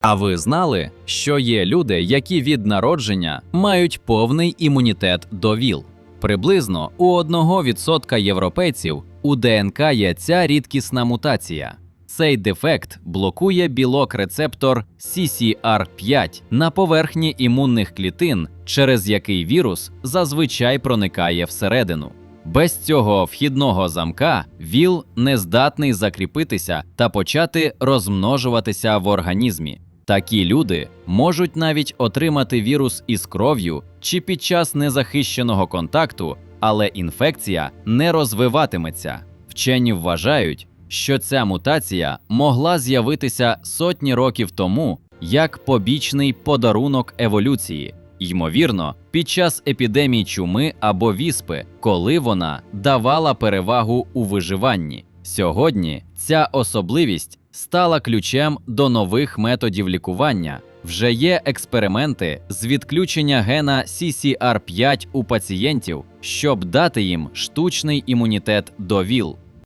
А ви знали, що є люди, які від народження мають повний імунітет до ВІЛ? Приблизно у 1% європейців у ДНК є ця рідкісна мутація. Цей дефект блокує білок рецептор CCR5 на поверхні імунних клітин, через який вірус зазвичай проникає всередину. Без цього вхідного замка ВІЛ не здатний закріпитися та почати розмножуватися в організмі. Такі люди можуть навіть отримати вірус із кров'ю чи під час незахищеного контакту, але інфекція не розвиватиметься. Вчені вважають, що ця мутація могла з'явитися сотні років тому як побічний подарунок еволюції, ймовірно, під час епідемій чуми або віспи, коли вона давала перевагу у виживанні. Сьогодні ця особливість стала ключем до нових методів лікування. Вже є експерименти з відключення гена CCR5 у пацієнтів, щоб дати їм штучний імунітет до ВІЛ.